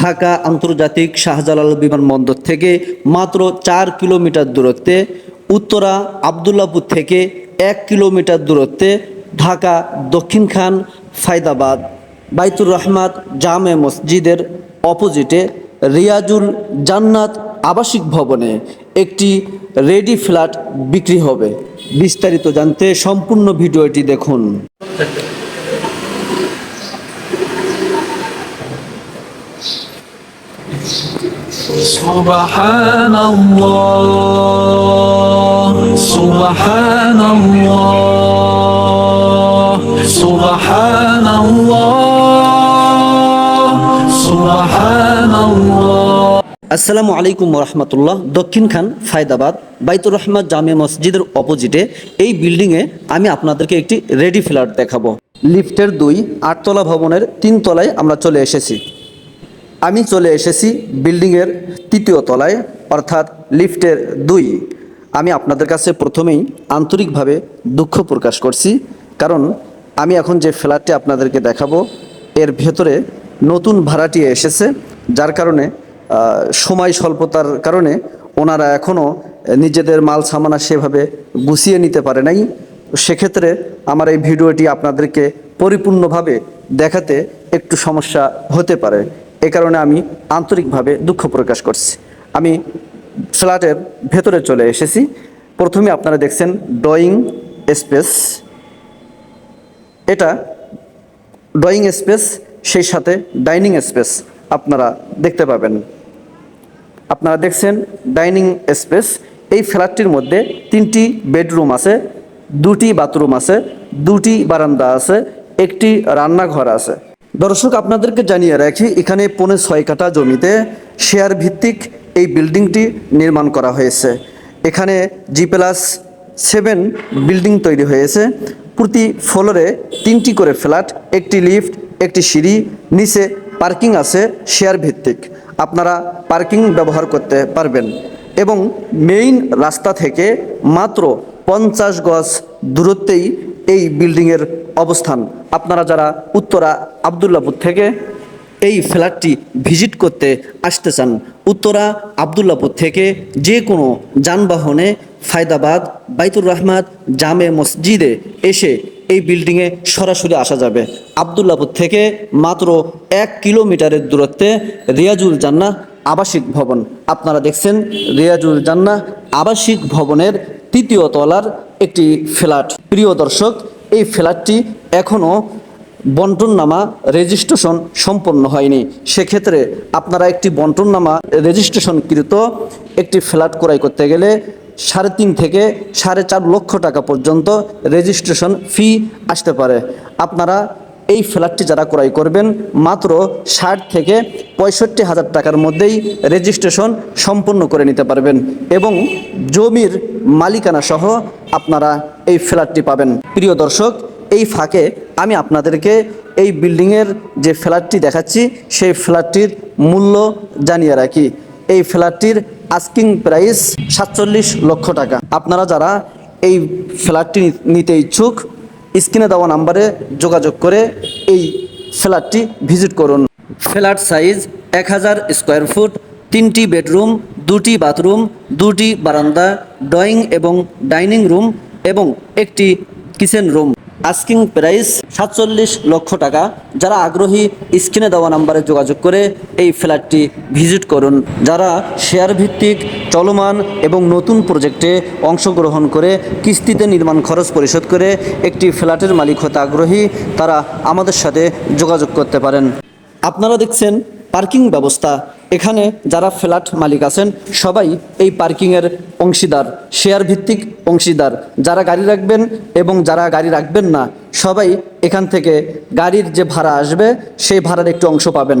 ঢাকা আন্তর্জাতিক শাহজালাল বিমানবন্দর থেকে মাত্র চার কিলোমিটার দূরত্বে, উত্তরা আবদুল্লাপুর থেকে এক কিলোমিটার দূরত্বে, ঢাকা দক্ষিণ খান, ফায়দাবাদ, বাইতুর রহমাত জামে মসজিদের অপোজিটে রিয়াজুল জান্নাত আবাসিক ভবনে একটি রেডি ফ্ল্যাট বিক্রি হবে। বিস্তারিত জানতে সম্পূর্ণ ভিডিওটি দেখুন। سبحان الله سبحان الله سبحان الله سبحان الله আসসালামু আলাইকুম রহমতুল্লাহ দক্ষিণ খান ফায়দাবাদ বাইতুর রহমান জামে মসজিদের অপোজিটে এই বিল্ডিংয়ে আমি আপনাদেরকে একটি রেডি ফ্ল্যাট দেখাবো লিফটের দুই আটতলা ভবনের তিন তলায় আমরা চলে এসেছি আমি চলে এসেছি বিল্ডিংয়ের তৃতীয় তলায়, অর্থাৎ লিফটের দুই। আমি আপনাদের কাছে প্রথমেই আন্তরিকভাবে দুঃখ প্রকাশ করছি, কারণ আমি এখন যে ফ্ল্যাটটি আপনাদেরকে দেখাবো, এর ভেতরে নতুন ভাড়াটি এসেছে, যার কারণে সময় স্বল্পতার কারণে ওনারা এখনও নিজেদের মাল সামানা সেভাবে গুছিয়ে নিতে পারে নাই। সেক্ষেত্রে আমার এই ভিডিওটি আপনাদেরকে পরিপূর্ণভাবে দেখাতে একটু সমস্যা হতে পারে। এ কারণে আমি আন্তরিকভাবে দুঃখ প্রকাশ করছি। আমি ফ্ল্যাটের ভেতরে চলে এসেছি। প্রথমে আপনারা দেখছেন ড্রয়িং স্পেস। এটা ড্রয়িং স্পেস, সেই সাথে ডাইনিং স্পেস আপনারা দেখতে পাবেন। আপনারা দেখছেন ডাইনিং স্পেস। এই ফ্ল্যাটটির মধ্যে তিনটি বেডরুম আছে, দুটি বাথরুম আছে, দুটি বারান্দা আছে, একটি রান্নাঘর আছে। দর্শক, আপনাদেরকে জানিয়ে রাখি, এখানে পৌনে ছয় কাঠা জমিতে শেয়ার ভিত্তিক এই বিল্ডিংটি নির্মাণ করা হয়েছে। এখানে জি প্লাস সেভেন বিল্ডিং তৈরি হয়েছে। প্রতি ফ্লোরে তিনটি করে ফ্ল্যাট একটি লিফট একটি সিঁড়ি, নিচে পার্কিং আছে শেয়ার ভিত্তিক। আপনারা পার্কিং ব্যবহার করতে পারবেন। এবং মেইন রাস্তা থেকে মাত্র পঞ্চাশ গজ দূরত্বেই এই বিল্ডিংয়ের অবস্থান। আপনারা যারা উত্তরা আবদুল্লাপুর থেকে এই ফ্ল্যাটটি ভিজিট করতে আসতে চান, উত্তরা আবদুল্লাপুর থেকে যে কোনো যানবাহনে ফায়দাবাদ, বাইতুর রহমাত, জামে মসজিদে এসে এই বিল্ডিংয়ে সরাসরি আসা যাবে। আবদুল্লাপুর থেকে মাত্র এক কিলোমিটারের দূরত্বে রিয়াজুল জান্না আবাসিক ভবন। আপনারা দেখছেন রিয়াজুল জান্না আবাসিক ভবনের তৃতীয় তলার একটি ফ্ল্যাট। প্রিয় দর্শক এই ফ্ল্যাটটি এখনও বন্টননামা রেজিস্ট্রেশন সম্পন্ন হয়নি। সেক্ষেত্রে আপনারা একটি বন্টননামা রেজিস্ট্রেশনকৃত একটি ফ্ল্যাট ক্রয় করতে গেলে সাড়ে তিন থেকে সাড়ে চার লক্ষ টাকা পর্যন্ত রেজিস্ট্রেশন ফি আসতে পারে। আপনারা এই ফ্ল্যাটটি যারা ক্রয় করবেন, মাত্র ষাট থেকে পঁয়ষট্টি হাজার টাকার মধ্যেই রেজিস্ট্রেশন সম্পন্ন করে নিতে পারবেন এবং জমির মালিকানা সহ আপনারা এই ফ্ল্যাটটি পাবেন। প্রিয় দর্শক, এই ফাঁকে আমি আপনাদেরকে এই বিল্ডিংয়ের যে ফ্ল্যাটটি দেখাচ্ছি, সেই ফ্ল্যাটটির মূল্য জানিয়ে রাখি। এই ফ্ল্যাটটির আস্কিং প্রাইস সাতচল্লিশ লক্ষ টাকা। আপনারা যারা এই ফ্ল্যাটটি নিতে ইচ্ছুক, স্ক্রিনে দেওয়া নাম্বারে যোগাযোগ করে এই ফ্ল্যাটটি ভিজিট করুন। ফ্ল্যাট সাইজ এক হাজার স্কোয়ার ফুট, তিনটি বেডরুম, দুটি বাথরুম, দুটি বারান্দা, ড্রয়িং এবং ডাইনিং রুম এবং একটি কিচেন রুম। আস্কিং প্রাইস সাতচল্লিশ লক্ষ টাকা। যারা আগ্রহী, স্ক্রিনে দেওয়া নাম্বারে যোগাযোগ করে এই ফ্ল্যাটটি ভিজিট করুন। যারা শেয়ার ভিত্তিক চলমান এবং নতুন প্রজেক্টে অংশগ্রহণ করে কিস্তিতে নির্মাণ খরচ পরিশোধ করে একটি ফ্ল্যাটের মালিক হতে আগ্রহী, তারা আমাদের সাথে যোগাযোগ করতে পারেন। আপনারা দেখছেন পার্কিং ব্যবস্থা। এখানে যারা ফ্ল্যাট মালিক আছেন, সবাই এই পার্কিংয়ের অংশীদার শেয়ার ভিত্তিক অংশীদার। যারা গাড়ি রাখবেন এবং যারা গাড়ি রাখবেন না, সবাই এখান থেকে গাড়ির যে ভাড়া আসবে, সেই ভাড়ার একটু অংশ পাবেন।